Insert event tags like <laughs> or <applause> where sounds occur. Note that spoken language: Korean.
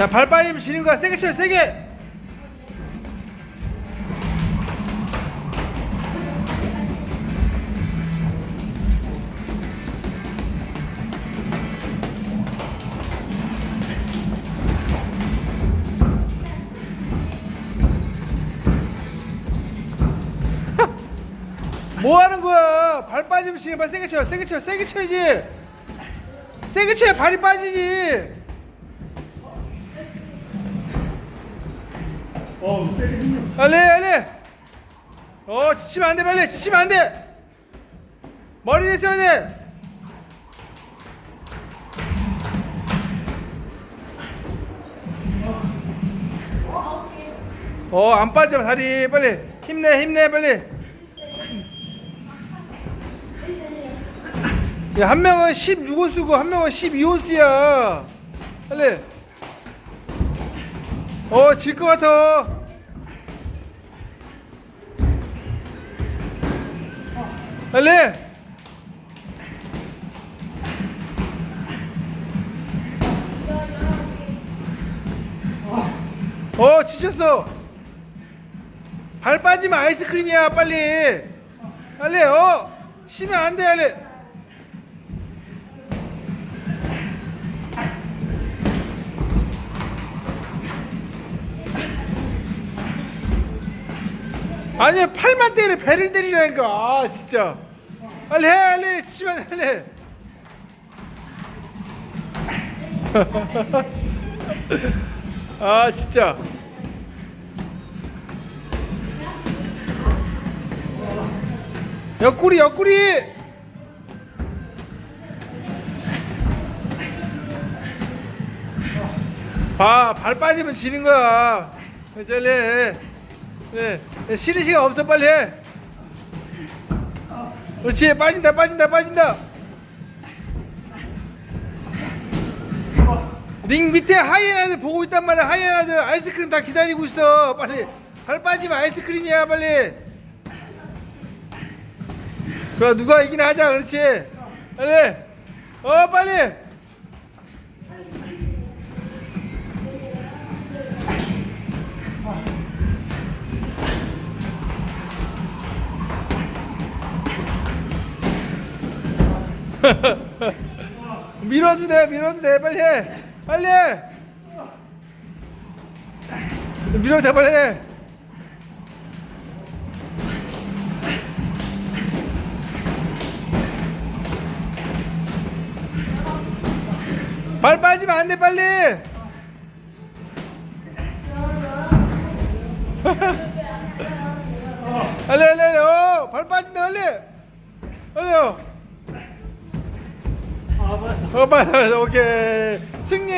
자, 발 빠지면 지는 거야. 세게 쳐요, 세게. <laughs> 뭐 하는 거야? 발 빠지면 지는 발 세게 쳐요, 세게 쳐요, 세게 쳐야지. 세게 쳐야 발이 빠지지. 어. 빨리 빨리 어 지치면 안 돼 빨리 지치면 안 돼 머리를 써야 돼 어, 안 빠져, 다리. 빨리. 힘내, 힘내, 빨리. 야, 한 명은 16온수고, 한 명은 12온수야. 빨리. 어, 질 것 같아. 빨리. 어, 지쳤어. 발 빠지면 아이스크림이야, 빨리. 빨리, 어. 쉬면 안 돼, 빨리. 아니 팔만 때려 배를 때리라니까. 아 진짜. 빨리 해 빨리. 돼, 빨리 해. <laughs> 아 진짜. 옆구리 옆구리! 봐 발 빠지면 지는 거야. 빨리 해 네, 쉬는 시간 없어 빨리 해. 그렇지 빠진다 빠진다 빠진다. 링 밑에 하이에나들 보고 있단 말이야 하이에나들 아이스크림 다 기다리고 있어 빨리 발 빠지면 아이스크림이야 빨리. 그래 누가 이기나 하자 그렇지 빨리 어 빨리. <laughs> 밀어도 돼, 밀어도 돼, 빨리 해, 빨리 해. 밀어도 돼, 빨리 해. 발 빠지면 안 돼, 빨리. <laughs> 빨리, 빨리, 빨리, 어, 발 빠진다, 빨리. 빨리요. 아, 맞아. 어, 빨리, 오케이. 승리!